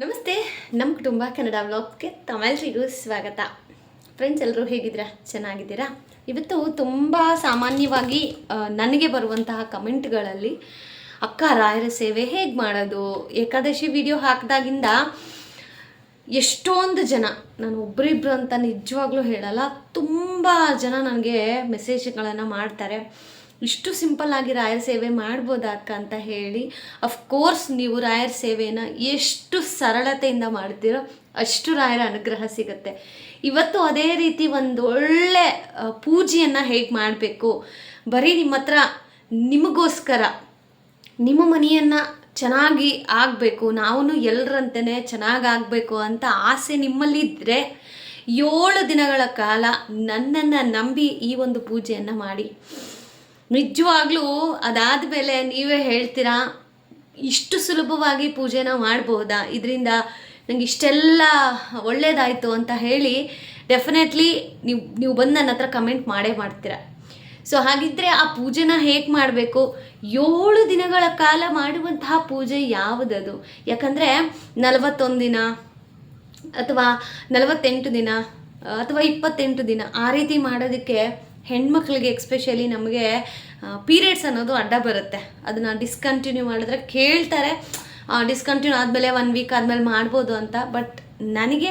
ನಮಸ್ತೆ ನಮ್ಮ ಕುಟುಂಬ ಕನ್ನಡ ವ್ಲಾಗ್ಗೆ ತಮ್ಮೆಲ್ರಿಗೂ ಸ್ವಾಗತ. ಫ್ರೆಂಡ್ಸ್ ಎಲ್ಲರೂ ಹೇಗಿದ್ದೀರಾ? ಚೆನ್ನಾಗಿದ್ದೀರಾ? ಇವತ್ತು ತುಂಬ ಸಾಮಾನ್ಯವಾಗಿ ನನಗೆ ಬರುವಂತಹ ಕಮೆಂಟ್ಗಳಲ್ಲಿ, ಅಕ್ಕ, ರಾಯರ ಸೇವೆ ಹೇಗೆ ಮಾಡೋದು? ಏಕಾದಶಿ ವಿಡಿಯೋ ಹಾಕಿದಾಗಿಂದ ಎಷ್ಟೊಂದು ಜನ, ನಾನು ಒಬ್ಬರಿಬ್ರು ಅಂತ ನಿಜವಾಗ್ಲೂ ಹೇಳಲ್ಲ, ತುಂಬ ಜನ ನನಗೆ ಮೆಸೇಜ್ಗಳನ್ನು ಮಾಡ್ತಾರೆ. ಇಷ್ಟು ಸಿಂಪಲ್ ಆಗಿ ರಾಯರ ಸೇವೆ ಮಾಡ್ಬೋದಾ ಅಕ್ಕ ಅಂತ ಹೇಳಿ ಅಫ್ಕೋರ್ಸ್ ನೀವು ರಾಯರ ಸೇವೆನ ಎಷ್ಟು ಸರಳತೆಯಿಂದ ಮಾಡ್ತೀರೋ ಅಷ್ಟು ರಾಯರ ಅನುಗ್ರಹ ಸಿಗುತ್ತೆ. ಇವತ್ತು ಅದೇ ರೀತಿ ಒಂದು ಒಳ್ಳೆ ಪೂಜೆಯನ್ನು ಹೇಗೆ ಮಾಡಬೇಕು? ಬರೀ ನಿಮ್ಮ ಹತ್ರ ನಿಮಗೋಸ್ಕರ, ನಿಮ್ಮ ಮನೆಯನ್ನು ಚೆನ್ನಾಗಿ ಆಗಬೇಕು ನಾವು ಎಲ್ಲರಂತೆಯೇ ಚೆನ್ನಾಗಿ ಆಗಬೇಕು ಅಂತ ಆಸೆ ನಿಮ್ಮಲ್ಲಿದ್ದರೆ ಏಳು ದಿನಗಳ ಕಾಲ ನನ್ನನ್ನು ನಂಬಿ ಈ ಒಂದು ಪೂಜೆಯನ್ನು ಮಾಡಿ. ನಿಜವಾಗ್ಲೂ ಅದಾದ ಮೇಲೆ ನೀವೇ ಹೇಳ್ತೀರಾ? ಇಷ್ಟು ಸುಲಭವಾಗಿ ಪೂಜೆನ ಮಾಡಬಹುದಾ ಇದರಿಂದ ನಂಗೆ ಇಷ್ಟೆಲ್ಲ ಒಳ್ಳೇದಾಯಿತು ಅಂತ ಹೇಳಿ ಡೆಫಿನೆಟ್ಲಿ ನೀವು ನೀವು ಬಂದು ನನ್ನ ಹತ್ರ ಕಮೆಂಟ್ ಮಾಡೇ ಮಾಡ್ತೀರಾ. ಸೊ ಹಾಗಿದ್ರೆ ಆ ಪೂಜೆನ ಹೇಗೆ ಮಾಡಬೇಕು? ಏಳು ದಿನಗಳ ಕಾಲ ಮಾಡುವಂತಹ ಪೂಜೆ ಯಾವುದದು? ಯಾಕಂದರೆ ನಲವತ್ತೊಂದು ದಿನ ಅಥವಾ ನಲವತ್ತೆಂಟು ದಿನ ಅಥವಾ ಇಪ್ಪತ್ತೆಂಟು ದಿನ ಆ ರೀತಿ ಮಾಡೋದಕ್ಕೆ ಹೆಣ್ಮಕ್ಳಿಗೆ ಎಕ್ಸ್ಪೆಷಲಿ ನಮಗೆ ಪೀರಿಯಡ್ಸ್ ಅನ್ನೋದು ಅಡ್ಡ ಬರುತ್ತೆ. ಅದನ್ನು ಡಿಸ್ಕಂಟಿನ್ಯೂ ಮಾಡಿದ್ರೆ ಕೇಳ್ತಾರೆ ಡಿಸ್ಕಂಟಿನ್ಯೂ ಆದಮೇಲೆ ಒನ್ ವೀಕ್ ಆದಮೇಲೆ ಮಾಡ್ಬೋದು ಅಂತ. ಬಟ್ ನನಗೆ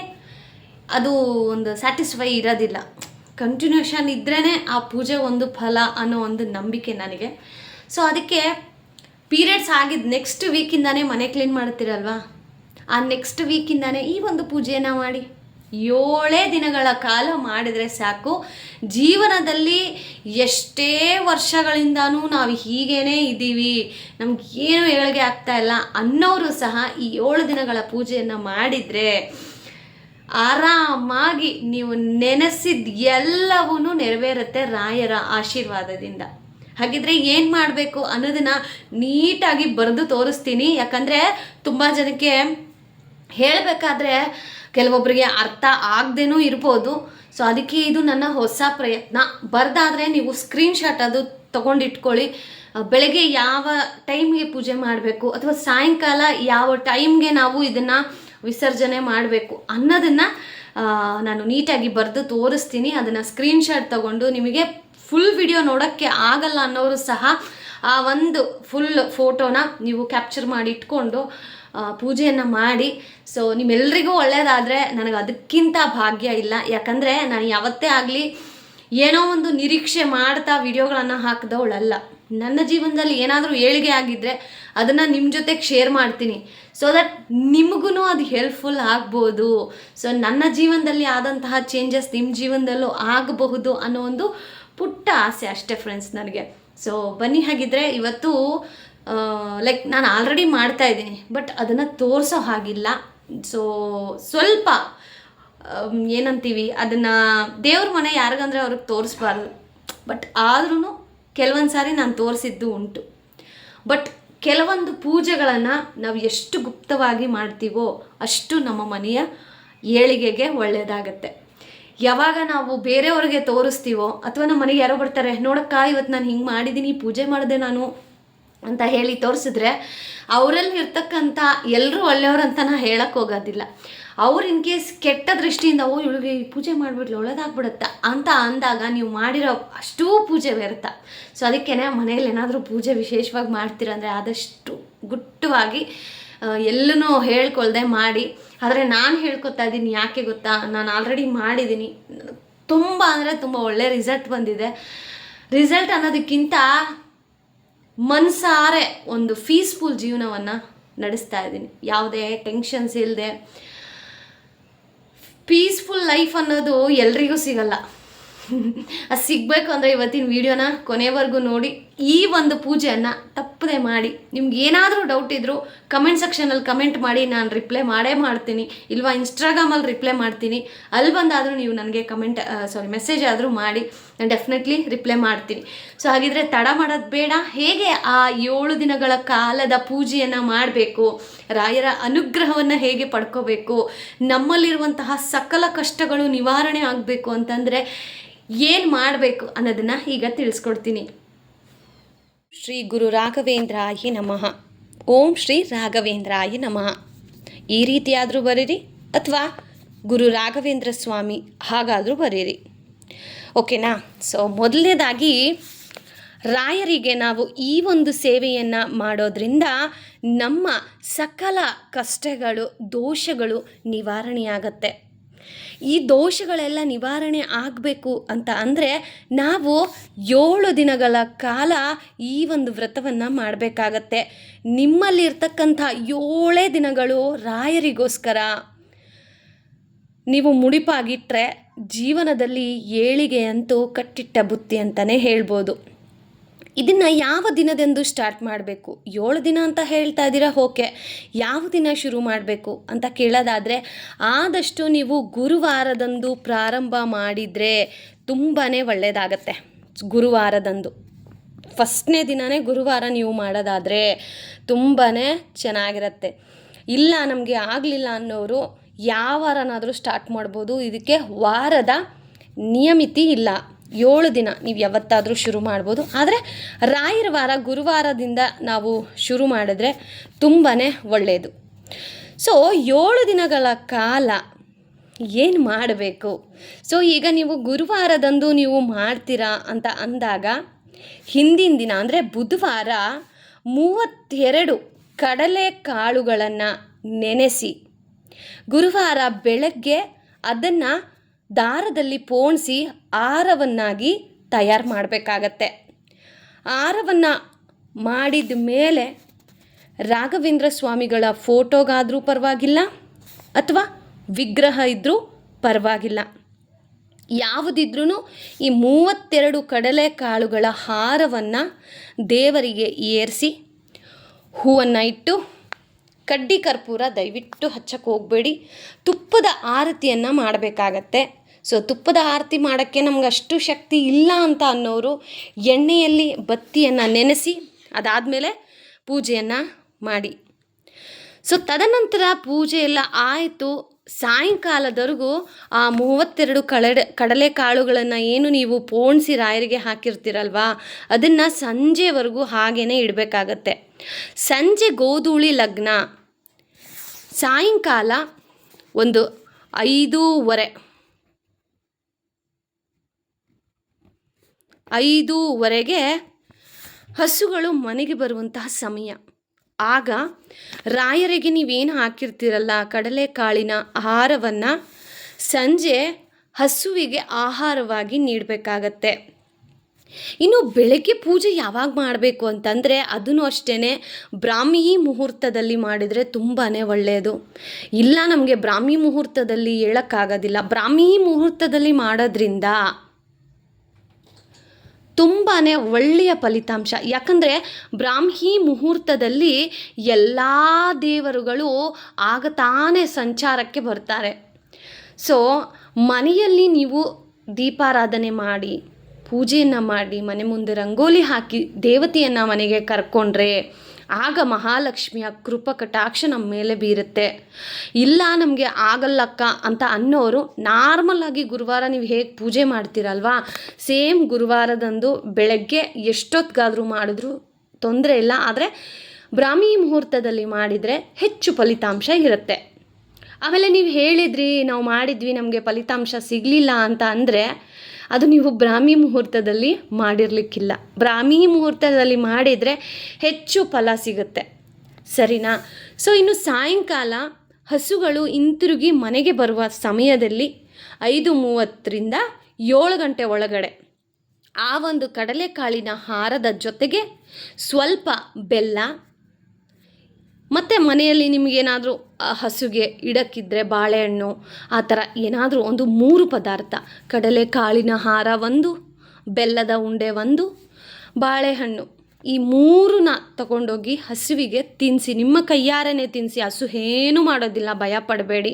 ಅದು ಒಂದು ಸ್ಯಾಟಿಸ್ಫೈ ಇರೋದಿಲ್ಲ. ಕಂಟಿನ್ಯೂಷನ್ ಇದ್ರೇ ಆ ಪೂಜೆ ಒಂದು ಫಲ ಅನ್ನೋ ಒಂದು ನಂಬಿಕೆ ನನಗೆ. ಸೊ ಅದಕ್ಕೆ ಪೀರಿಯಡ್ಸ್ ಆಗಿದ್ದು ನೆಕ್ಸ್ಟ್ ವೀಕಿಂದಾನೇ ಮನೆ ಕ್ಲೀನ್ ಮಾಡ್ತೀರಲ್ವಾ? ಆ ನೆಕ್ಸ್ಟ್ ವೀಕಿಂದಾನೇ ಈ ಒಂದು ಪೂಜೆನ ಮಾಡಿ. ಏಳೇ ದಿನಗಳ ಕಾಲ ಮಾಡಿದರೆ ಸಾಕು. ಜೀವನದಲ್ಲಿ ಎಷ್ಟೇ ವರ್ಷಗಳಿಂದನೂ ನಾವು ಹೀಗೇನೇ ಇದ್ದೀವಿ. ನಮಗೇನು ಏಳಿಗೆ ಆಗ್ತಾ ಇಲ್ಲ ಅನ್ನೋರು ಸಹ ಈ ಏಳು ದಿನಗಳ ಪೂಜೆಯನ್ನು ಮಾಡಿದರೆ ಆರಾಮಾಗಿ ನೀವು ನೆನೆಸಿದ ಎಲ್ಲವೂ ನೆರವೇರುತ್ತೆ ರಾಯರ ಆಶೀರ್ವಾದದಿಂದ. ಹಾಗಿದ್ರೆ ಏನು ಮಾಡಬೇಕು ಅನ್ನೋದನ್ನ ನೀಟಾಗಿ ಬರೆದು ತೋರಿಸ್ತೀನಿ. ಯಾಕಂದರೆ ತುಂಬ ಜನಕ್ಕೆ ಹೇಳಬೇಕಾದ್ರೆ ಕೆಲವೊಬ್ಬರಿಗೆ ಅರ್ಥ ಆಗದೇನೂ ಇರ್ಬೋದು. ಸೊ ಅದಕ್ಕೆ ಇದು ನನ್ನ ಹೊಸ ಪ್ರಯತ್ನ. ಬರ್ದಾದರೆ ನೀವು ಸ್ಕ್ರೀನ್ಶಾಟ್ ಅದು ತೊಗೊಂಡಿಟ್ಕೊಳ್ಳಿ. ಬೆಳಗ್ಗೆ ಯಾವ ಟೈಮ್ಗೆ ಪೂಜೆ ಮಾಡಬೇಕು ಅಥವಾ ಸಾಯಂಕಾಲ ಯಾವ ಟೈಮ್ಗೆ ನಾವು ಇದನ್ನು ವಿಸರ್ಜನೆ ಮಾಡಬೇಕು ಅನ್ನೋದನ್ನು ನಾನು ನೀಟಾಗಿ ಬರೆದು ತೋರಿಸ್ತೀನಿ. ಅದನ್ನು ಸ್ಕ್ರೀನ್ಶಾಟ್ ತಗೊಂಡು ನಿಮಗೆ ಫುಲ್ ವಿಡಿಯೋ ನೋಡೋಕ್ಕೆ ಆಗಲ್ಲ ಅನ್ನೋರು ಸಹ ಆ ಒಂದು ಫುಲ್ ಫೋಟೋನ ನೀವು ಕ್ಯಾಪ್ಚರ್ ಮಾಡಿ ಇಟ್ಕೊಂಡು ಪೂಜೆಯನ್ನು ಮಾಡಿ. ಸೊ ನಿಮ್ಮೆಲ್ರಿಗೂ ಒಳ್ಳೆಯದಾದರೆ ನನಗೆ ಅದಕ್ಕಿಂತ ಭಾಗ್ಯ ಇಲ್ಲ. ಯಾಕಂದರೆ ನಾನು ಯಾವತ್ತೇ ಆಗಲಿ ಏನೋ ಒಂದು ನಿರೀಕ್ಷೆ ಮಾಡ್ತಾ ವಿಡಿಯೋಗಳನ್ನು ಹಾಕಿದವಳಲ್ಲ. ನನ್ನ ಜೀವನದಲ್ಲಿ ಏನಾದರೂ ಏಳಿಗೆ ಆಗಿದ್ದರೆ ಅದನ್ನು ನಿಮ್ಮ ಜೊತೆಗೆ ಶೇರ್ ಮಾಡ್ತೀನಿ. ಸೊ ದಟ್ ನಿಮಗೂ ಅದು ಹೆಲ್ಪ್ಫುಲ್ ಆಗ್ಬೋದು. ಸೊ ನನ್ನ ಜೀವನದಲ್ಲಿ ಆದಂತಹ ಚೇಂಜಸ್ ನಿಮ್ಮ ಜೀವನದಲ್ಲೂ ಆಗಬಹುದು ಅನ್ನೋ ಒಂದು ಪುಟ್ಟ ಆಸೆ ಅಷ್ಟೇ ಫ್ರೆಂಡ್ಸ್ ನನಗೆ. ಸೊ ಬನ್ನಿ ಹಾಗಿದ್ರೆ ಇವತ್ತು ಲೈಕ್ ನಾನು ಆಲ್ರೆಡಿ ಮಾಡ್ತಾ ಇದ್ದೀನಿ ಬಟ್ ಅದನ್ನು ತೋರಿಸೋ ಹಾಗಿಲ್ಲ. ಸೊ ಸ್ವಲ್ಪ ಏನಂತೀವಿ, ಅದನ್ನು ದೇವ್ರ ಮನೆ ಯಾರಿಗಂದ್ರೆ ಅವ್ರಿಗೆ ತೋರಿಸ್ಬಾರ್ದು. ಬಟ್ ಆದ್ರೂ ಕೆಲವೊಂದು ಸಾರಿ ನಾನು ತೋರಿಸಿದ್ದು ಉಂಟು. ಬಟ್ ಕೆಲವೊಂದು ಪೂಜೆಗಳನ್ನು ನಾವು ಎಷ್ಟು ಗುಪ್ತವಾಗಿ ಮಾಡ್ತೀವೋ ಅಷ್ಟು ನಮ್ಮ ಮನೆಯ ಏಳಿಗೆಗೆ ಒಳ್ಳೆಯದಾಗತ್ತೆ ಯಾವಾಗ ನಾವು ಬೇರೆಯವ್ರಿಗೆ ತೋರಿಸ್ತೀವೋ ಅಥವಾ ನಮ್ಮ ಮನೆಗೆ ಯಾರೋ ಬರ್ತಾರೆ, ನೋಡಕ್ಕ ಇವತ್ತು ನಾನು ಹಿಂಗೆ ಮಾಡಿದ್ದೀನಿ ಪೂಜೆ ಮಾಡಿದೆ ನಾನು ಅಂತ ಹೇಳಿ ತೋರಿಸಿದ್ರೆ ಅವರಲ್ಲಿ ಇರ್ತಕ್ಕಂಥ ಎಲ್ಲರೂ ಒಳ್ಳೆಯವ್ರು ಅಂತ ನಾ ಹೇಳಕ್ಕೆ ಹೋಗೋದಿಲ್ಲ. ಅವ್ರು ಇನ್ ಕೇಸ್ ಕೆಟ್ಟ ದೃಷ್ಟಿಯಿಂದ, ಓ, ಇವಳಿಗೆ ಪೂಜೆ ಮಾಡಿಬಿಡ್ಲಿ ಒಳ್ಳೆದಾಗ್ಬಿಡುತ್ತೆ ಅಂತ ಅಂದಾಗ ನೀವು ಮಾಡಿರೋ ಅಷ್ಟೂ ಪೂಜೆ ವ್ಯರ್ಥ. ಸೊ ಅದಕ್ಕೇ ಮನೆಯಲ್ಲಿ ಏನಾದರೂ ಪೂಜೆ ವಿಶೇಷವಾಗಿ ಮಾಡ್ತೀರಂದರೆ ಆದಷ್ಟು ಗುಟ್ಟವಾಗಿ ಎಲ್ಲನೂ ಹೇಳ್ಕೊಳ್ದೆ ಮಾಡಿ. ಆದರೆ ನಾನು ಹೇಳ್ಕೊತಾ ಇದ್ದೀನಿ, ಯಾಕೆ ಗೊತ್ತಾ? ನಾನು ಆಲ್ರೆಡಿ ಮಾಡಿದ್ದೀನಿ. ತುಂಬ ಅಂದರೆ ತುಂಬ ಒಳ್ಳೆ ರಿಸಲ್ಟ್ ಬಂದಿದೆ. ರಿಸಲ್ಟ್ ಅನ್ನೋದಕ್ಕಿಂತ ಮನಸಾರೆ ಒಂದು ಪೀಸ್ಫುಲ್ ಜೀವನವನ್ನು ನಡೆಸ್ತಾ ಇದ್ದೀನಿ. ಯಾವುದೇ ಟೆನ್ಷನ್ಸ್ ಇಲ್ಲದೆ ಪೀಸ್ಫುಲ್ ಲೈಫ್ ಅನ್ನೋದು ಎಲ್ರಿಗೂ ಸಿಗಲ್ಲ. ಅದು ಸಿಗಬೇಕು ಅಂದರೆ ಇವತ್ತಿನ ವಿಡಿಯೋನ ಕೊನೆವರೆಗೂ ನೋಡಿ ಈ ಒಂದು ಪೂಜೆಯನ್ನು ತಪ್ಪದೆ ಮಾಡಿ. ನಿಮ್ಗೆ ಏನಾದರೂ ಡೌಟ್ ಇದ್ದರೂ ಕಮೆಂಟ್ ಸೆಕ್ಷನಲ್ಲಿ ಕಮೆಂಟ್ ಮಾಡಿ ನಾನು ರಿಪ್ಲೈ ಮಾಡೇ ಮಾಡ್ತೀನಿ. ಇಲ್ವಾ ಇನ್ಸ್ಟಾಗ್ರಾಮಲ್ಲಿ ರಿಪ್ಲೈ ಮಾಡ್ತೀನಿ. ಅಲ್ಲಿ ಬಂದಾದರೂ ನೀವು ನನಗೆ ಕಮೆಂಟ್ ಸಾರಿ ಮೆಸೇಜ್ ಆದರೂ ಮಾಡಿ, ನಾನು ಡೆಫಿನೆಟ್ಲಿ ರಿಪ್ಲೈ ಮಾಡ್ತೀನಿ. ಸೊ ಹಾಗಿದ್ರೆ ತಡ ಮಾಡೋದು ಬೇಡ. ಹೇಗೆ ಆ ಏಳು ದಿನಗಳ ಕಾಲದ ಪೂಜೆಯನ್ನು ಮಾಡಬೇಕು? ರಾಯರ ಅನುಗ್ರಹವನ್ನು ಹೇಗೆ ಪಡ್ಕೋಬೇಕು? ನಮ್ಮಲ್ಲಿರುವಂತಹ ಸಕಲ ಕಷ್ಟಗಳು ನಿವಾರಣೆ ಆಗಬೇಕು ಅಂತಂದರೆ ಏನು ಮಾಡಬೇಕು ಅನ್ನೋದನ್ನು ಈಗ ತಿಳಿಸ್ಕೊಡ್ತೀನಿ. ಶ್ರೀ ಗುರು ರಾಘವೇಂದ್ರ ರಾಘವೇಂದ್ರಾಯ ನಮಃ. ಓಂ ಶ್ರೀ ರಾಘವೇಂದ್ರಾಯ ನಮಃ. ಈ ರೀತಿಯಾದರೂ ಬರೀರಿ ಅಥವಾ ಗುರು ರಾಘವೇಂದ್ರ ಸ್ವಾಮಿ ಹಾಗಾದರೂ ಬರೀರಿ. ಓಕೆನಾ? ಸೊ, ಮೊದಲನೇದಾಗಿ ರಾಯರಿಗೆ ನಾವು ಈ ಒಂದು ಸೇವೆಯನ್ನು ಮಾಡೋದ್ರಿಂದ ನಮ್ಮ ಸಕಲ ಕಷ್ಟಗಳು, ದೋಷಗಳು ನಿವಾರಣೆಯಾಗತ್ತೆ. ಈ ದೋಷಗಳೆಲ್ಲ ನಿವಾರಣೆ ಆಗಬೇಕು ಅಂತ ಅಂದರೆ ನಾವು ಏಳು ದಿನಗಳ ಕಾಲ ಈ ಒಂದು ವ್ರತವನ್ನು ಮಾಡಬೇಕಾಗತ್ತೆ. ನಿಮ್ಮಲ್ಲಿರ್ತಕ್ಕಂಥ ಏಳೇ ದಿನಗಳು ರಾಯರಿಗೋಸ್ಕರ. ನೀವು ಮುಡಿಪಾಗಿಟ್ಟರೆ ಜೀವನದಲ್ಲಿ ಏಳಿಗೆ ಅಂತೂ ಕಟ್ಟಿಟ್ಟ ಬುತ್ತಿ ಅಂತಲೇ ಹೇಳ್ಬೋದು. ಇದನ್ನು ಯಾವ ದಿನದಂದು ಸ್ಟಾರ್ಟ್ ಮಾಡಬೇಕು? ಏಳು ದಿನ ಅಂತ ಹೇಳ್ತಾ ಇದ್ದೀರಾ ಓಕೆ. ಯಾವ ದಿನ ಶುರು ಮಾಡಬೇಕು ಅಂತ ಕೇಳೋದಾದರೆ, ಆದಷ್ಟು ನೀವು ಗುರುವಾರದಂದು ಪ್ರಾರಂಭ ಮಾಡಿದರೆ ತುಂಬಾ ಒಳ್ಳೆಯದಾಗತ್ತೆ ಗುರುವಾರದಂದು. ಫಸ್ಟ್ನೇ ದಿನವೇ ಗುರುವಾರ ನೀವು ಮಾಡೋದಾದರೆ ತುಂಬಾ ಚೆನ್ನಾಗಿರತ್ತೆ. ಇಲ್ಲ, ನಮಗೆ ಆಗಲಿಲ್ಲ ಅನ್ನೋರು ಯಾವ ವಾರನಾದರೂ ಸ್ಟಾರ್ಟ್ ಮಾಡ್ಬೋದು. ಇದಕ್ಕೆ ವಾರದ ನಿಯಮಿತಿ ಇಲ್ಲ. ಏಳು ದಿನ ನೀವು ಯಾವತ್ತಾದರೂ ಶುರು ಮಾಡ್ಬೋದು. ಆದರೆ ರಾಯರ ವಾರ ಗುರುವಾರದಿಂದ ನಾವು ಶುರು ಮಾಡಿದ್ರೆ ತುಂಬಾ ಒಳ್ಳೆಯದು ಸೊ ಏಳು ದಿನಗಳ ಕಾಲ ಏನು ಮಾಡಬೇಕು? ಸೊ ಈಗ ನೀವು ಗುರುವಾರದಂದು ನೀವು ಮಾಡ್ತೀರಾ ಅಂತ ಅಂದಾಗ ಹಿಂದಿನ ದಿನ ಅಂದರೆ ಬುಧವಾರ ಮೂವತ್ತೆರಡು ಕಡಲೆ ಕಾಳುಗಳನ್ನು ನೆನೆಸಿ ಗುರುವಾರ ಬೆಳಗ್ಗೆ ಅದನ್ನು ದಾರದಲ್ಲಿ ಪೋಣಿಸಿ ಆರವನ್ನಾಗಿ ತಯಾರು ಮಾಡಬೇಕಾಗತ್ತೆ. ಆರವನ್ನು ಮಾಡಿದ ಮೇಲೆ ರಾಘವೇಂದ್ರ ಸ್ವಾಮಿಗಳ ಫೋಟೋಗಾದರೂ ಪರವಾಗಿಲ್ಲ ಅಥವಾ ವಿಗ್ರಹ ಇದ್ದರೂ ಪರವಾಗಿಲ್ಲ. ಯಾವುದಿದ್ರೂ ಈ ಮೂವತ್ತೆರಡು ಕಡಲೆಕಾಳುಗಳ ಹಾರವನ್ನು ದೇವರಿಗೆ ಏರಿಸಿ ಹೂವನ್ನು ಇಟ್ಟು ಕಡ್ಡಿ ಕರ್ಪೂರ ದಯವಿಟ್ಟು ಹಚ್ಚಕ್ಕೆ ಹೋಗಬೇಡಿ. ತುಪ್ಪದ ಆರತಿಯನ್ನು ಮಾಡಬೇಕಾಗತ್ತೆ. ಸೊ ತುಪ್ಪದ ಆರತಿ ಮಾಡೋಕ್ಕೆ ನಮ್ಗೆ ಅಷ್ಟು ಶಕ್ತಿ ಇಲ್ಲ ಅಂತ ಅನ್ನೋರು ಎಣ್ಣೆಯಲ್ಲಿ ಬತ್ತಿಯನ್ನು ನೆನೆಸಿ ಅದಾದಮೇಲೆ ಪೂಜೆಯನ್ನು ಮಾಡಿ. ಸೊ ತದನಂತರ ಪೂಜೆ ಎಲ್ಲ ಆಯಿತು. ಸಾಯಂಕಾಲದವರೆಗೂ ಆ ಮೂವತ್ತೆರಡು ಕಡಲೆ ಕಡಲೆಕಾಳುಗಳನ್ನು ಏನು ನೀವು ಪೋಣಿಸಿ ರಾಯರಿಗೆ ಹಾಕಿರ್ತೀರಲ್ವಾ? ಅದನ್ನು ಸಂಜೆವರೆಗೂ ಹಾಗೇ ಇಡಬೇಕಾಗತ್ತೆ. ಸಂಜೆ ಗೋಧೂಳಿ ಲಗ್ನ. ಸಾಯಂಕಾಲ ಒಂದು ಐದೂವರೆ. ಐದೂವರೆಗೆ ಹಸುಗಳು ಮನೆಗೆ ಬರುವಂತಹ ಸಮಯ. ಆಗ ರಾಯರಿಗೆ ನೀವೇನು ಹಾಕಿರ್ತೀರಲ್ಲ ಕಡಲೆಕಾಳಿನ ಆಹಾರವನ್ನು ಸಂಜೆ ಹಸುವಿಗೆ ಆಹಾರವಾಗಿ ನೀಡಬೇಕಾಗತ್ತೆ. ಇನ್ನು ಬೆಳಗ್ಗೆ ಪೂಜೆ ಯಾವಾಗ ಮಾಡಬೇಕು ಅಂತಂದರೆ ಅದನ್ನು ಅಷ್ಟೇ ಬ್ರಾಹ್ಮಿ ಮುಹೂರ್ತದಲ್ಲಿ ಮಾಡಿದರೆ ತುಂಬಾ ಒಳ್ಳೆಯದು. ಇಲ್ಲ ನಮಗೆ ಬ್ರಾಹ್ಮಿ ಮುಹೂರ್ತದಲ್ಲಿ ಹೇಳೋಕ್ಕಾಗೋದಿಲ್ಲ. ಬ್ರಾಹ್ಮಿ ಮುಹೂರ್ತದಲ್ಲಿ ಮಾಡೋದ್ರಿಂದ ತುಂಬಾ ಒಳ್ಳೆಯ ಫಲಿತಾಂಶ. ಯಾಕಂದರೆ ಬ್ರಾಹ್ಮಿ ಮುಹೂರ್ತದಲ್ಲಿ ಎಲ್ಲ ದೇವರುಗಳು ಆಗ ತಾನೇ ಸಂಚಾರಕ್ಕೆ ಬರ್ತಾರೆ. ಸೊ ಮನೆಯಲ್ಲಿ ನೀವು ದೀಪಾರಾಧನೆ ಮಾಡಿ, ಪೂಜೆಯನ್ನು ಮಾಡಿ, ಮನೆ ಮುಂದೆ ರಂಗೋಲಿ ಹಾಕಿ ದೇವತೆಯನ್ನು ಮನೆಗೆ ಕರ್ಕೊಂಡ್ರೆ ಆಗ ಮಹಾಲಕ್ಷ್ಮಿಯ ಕೃಪ ಕಟಾಕ್ಷ ನಮ್ಮ ಮೇಲೆ ಬೀರುತ್ತೆ. ಇಲ್ಲ ನಮಗೆ ಆಗಲ್ಲಕ್ಕ ಅಂತ ಅನ್ನೋರು ನಾರ್ಮಲ್ ಆಗಿ ಗುರುವಾರ ನೀವು ಹೇಗೆ ಪೂಜೆ ಮಾಡ್ತೀರಲ್ವಾ? ಸೇಮ್ ಗುರುವಾರದಂದು ಬೆಳಗ್ಗೆ ಎಷ್ಟೊತ್ತಿಗಾದರೂ ಮಾಡಿದ್ರು ತೊಂದರೆ ಇಲ್ಲ. ಆದರೆ ಬ್ರಾಹ್ಮಿ ಮುಹೂರ್ತದಲ್ಲಿ ಮಾಡಿದರೆ ಹೆಚ್ಚು ಫಲಿತಾಂಶ ಇರುತ್ತೆ. ಆಮೇಲೆ ನೀವು ಹೇಳಿದ್ರಿ, ನಾವು ಮಾಡಿದ್ವಿ, ನಮಗೆ ಫಲಿತಾಂಶ ಸಿಗಲಿಲ್ಲ ಅಂತ ಅಂದರೆ, ಅದು ನೀವು ಬ್ರಾಹ್ಮಿ ಮುಹೂರ್ತದಲ್ಲಿ ಮಾಡಿರಲಿಕ್ಕಿಲ್ಲ. ಬ್ರಾಹ್ಮಿ ಮುಹೂರ್ತದಲ್ಲಿ ಮಾಡಿದರೆ ಹೆಚ್ಚು ಫಲ ಸಿಗುತ್ತೆ. ಸರಿನಾ? ಸೊ ಇನ್ನು ಸಾಯಂಕಾಲ ಹಸುಗಳು ಹಿಂತಿರುಗಿ ಮನೆಗೆ ಬರುವ ಸಮಯದಲ್ಲಿ ಐದು ಮೂವತ್ತರಿಂದ ಏಳು ಗಂಟೆ ಒಳಗಡೆ ಆ ಒಂದು ಕಡಲೆಕಾಳಿನ ಹಾರದ ಜೊತೆಗೆ ಸ್ವಲ್ಪ ಬೆಲ್ಲ ಮತ್ತು ಮನೆಯಲ್ಲಿ ನಿಮಗೇನಾದರೂ ಹಸುಗೆ, ಇಡಕ್ಕಿದ್ರೆ ಬಾಳೆಹಣ್ಣು, ಆ ಥರ ಏನಾದರೂ ಒಂದು ಮೂರು ಪದಾರ್ಥ, ಕಡಲೆ ಕಾಳಿನ ಹಾರ ಒಂದು, ಬೆಲ್ಲದ ಉಂಡೆ ಒಂದು, ಬಾಳೆಹಣ್ಣು, ಈ ಮೂರನ್ನ ತಗೊಂಡೋಗಿ ಹಸುವಿಗೆ ತಿನ್ನಿಸಿ ನಿಮ್ಮ ಕೈಯಾರನೇ ತಿನ್ನಿಸಿ ಹಸು ಏನೂ ಮಾಡೋದಿಲ್ಲ, ಭಯ ಪಡಬೇಡಿ,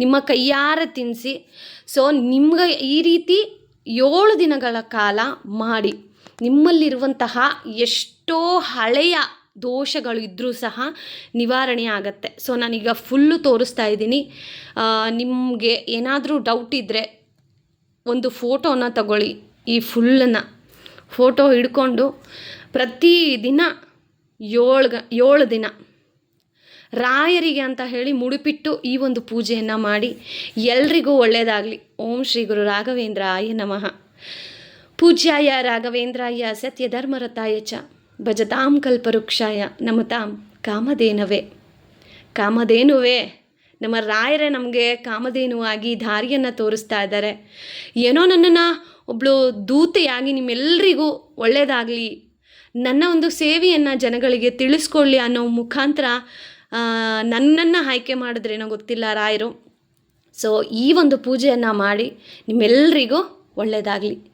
ನಿಮ್ಮ ಕೈಯಾರೆ ತಿನ್ನಿಸಿ ಸೊ ನಿಮ್ಗೆ ಈ ರೀತಿ ಏಳು ದಿನಗಳ ಕಾಲ ಮಾಡಿ, ನಿಮ್ಮಲ್ಲಿರುವಂತಹ ಎಷ್ಟೋ ಹಳೆಯ ದೋಷಗಳು ಇದ್ದರೂ ಸಹ ನಿವಾರಣೆ ಆಗತ್ತೆ. ಸೊ ನಾನೀಗ ಫುಲ್ಲು ತೋರಿಸ್ತಾ ಇದ್ದೀನಿ. ನಿಮಗೆ ಏನಾದರೂ ಡೌಟ್ ಇದ್ದರೆ ಒಂದು ಫೋಟೋನ ತಗೊಳ್ಳಿ. ಈ ಫುಲ್ಲನ್ನು ಫೋಟೋ ಹಿಡ್ಕೊಂಡು ಪ್ರತಿದಿನ ಏಳು ಗ, ಏಳು ದಿನ ರಾಯರಿಗೆ ಅಂತ ಹೇಳಿ ಮುಡುಪಿಟ್ಟು ಈ ಒಂದು ಪೂಜೆಯನ್ನು ಮಾಡಿ ಎಲ್ರಿಗೂ ಒಳ್ಳೆಯದಾಗಲಿ ಓಂ ಶ್ರೀ ಗುರು ರಾಘವೇಂದ್ರ ಆಯ ನಮಃ. ಪೂಜ್ಯಾಯ ರಾಘವೇಂದ್ರಾಯ ಸತ್ಯಧರ್ಮರತಾಯ ಚ. ಭಜತಾಂ ಕಲ್ಪವೃಕ್ಷಾಯ ನಮತಾಂ ಕಾಮಧೇನವೇ. ಕಾಮಧೇನುವೇ, ನಮ್ಮ ರಾಯರೇ ನಮಗೆ ಕಾಮಧೇನುವಾಗಿ ದಾರಿಯನ್ನು ತೋರಿಸ್ತಾ ಇದ್ದಾರೆ. ಏನೋ ನನ್ನನ್ನು ಒಬ್ಬಳು ದೂತೆಯಾಗಿ ನಿಮ್ಮೆಲ್ಲರಿಗೂ ಒಳ್ಳೆಯದಾಗಲಿ ನನ್ನ ಒಂದು ಸೇವೆಯನ್ನು ಜನಗಳಿಗೆ ತಿಳಿಸ್ಕೊಳ್ಳಿ ಅನ್ನೋ ಮುಖಾಂತರ ನನ್ನನ್ನು ಆಯ್ಕೆ ಮಾಡಿದ್ರೇನೋ ಗೊತ್ತಿಲ್ಲ ರಾಯರು. ಸೊ ಈ ಒಂದು ಪೂಜೆಯನ್ನು ಮಾಡಿ ನಿಮ್ಮೆಲ್ಲರಿಗೂ ಒಳ್ಳೆಯದಾಗಲಿ